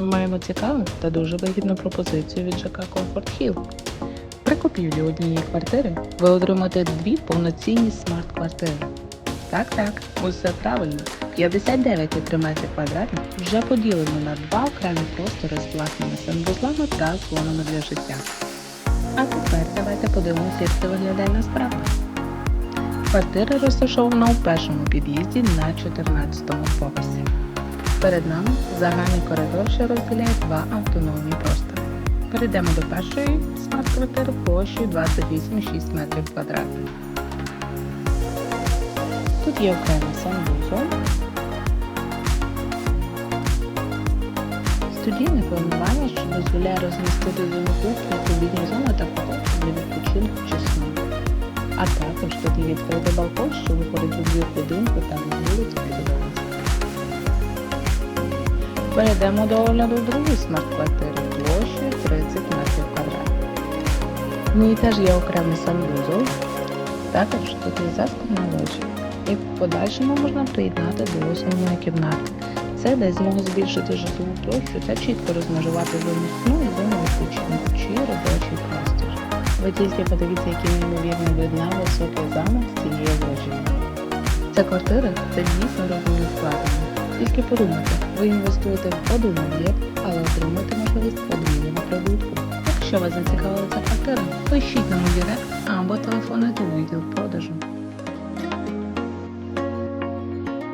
Маємо цікаву та дуже вигідну пропозицію від ЖК Comfort Hill. При купівлі однієї квартири ви отримаєте дві повноцінні смарт-квартири. Так, так, усе правильно. 59,3 метри квадратних вже поділено на два окремі простори з власними санвузлами та зонами для життя. А тепер давайте подивимося, як це виглядає насправді. Квартира розташована у першому під'їзді на 14-му поверсі. Перед нами загальний коридор, що розділяє два автономні простори. Перейдемо до першої смарт-квартири площею 28,6 метрів квадратних. Тут є окремий санвузол, студійне планування, що дозволяє розмістити зону кухні, обідню зону та поточку для відпочинку чи сну. А також тут є відкритий балкон, що виходить у двір будинку та на вулицю під вулицю. Перейдемо до огляду другої смарт-квартири площею 30 метрів квадратних. В ній теж є окремий санвузол, також тут є застільна лоджія. І в подальшому можна приєднати до основної кімнати. Це дасть змогу збільшити житлову площу та чітко розмежувати зону і зону відпочинку чи робочий простір. Ви тільки подивіться, який неймовірний вид на високий замок з цієї лоджії. Ця квартира це дійсно розумні вкладення. Тільки подумайте, ви інвестуєте в один об'єкт, але отримуєте можливість подвійного прибутку. Якщо вас зацікавила ця квартира, пишіть нам у директ або телефонуйте у відділ продажу.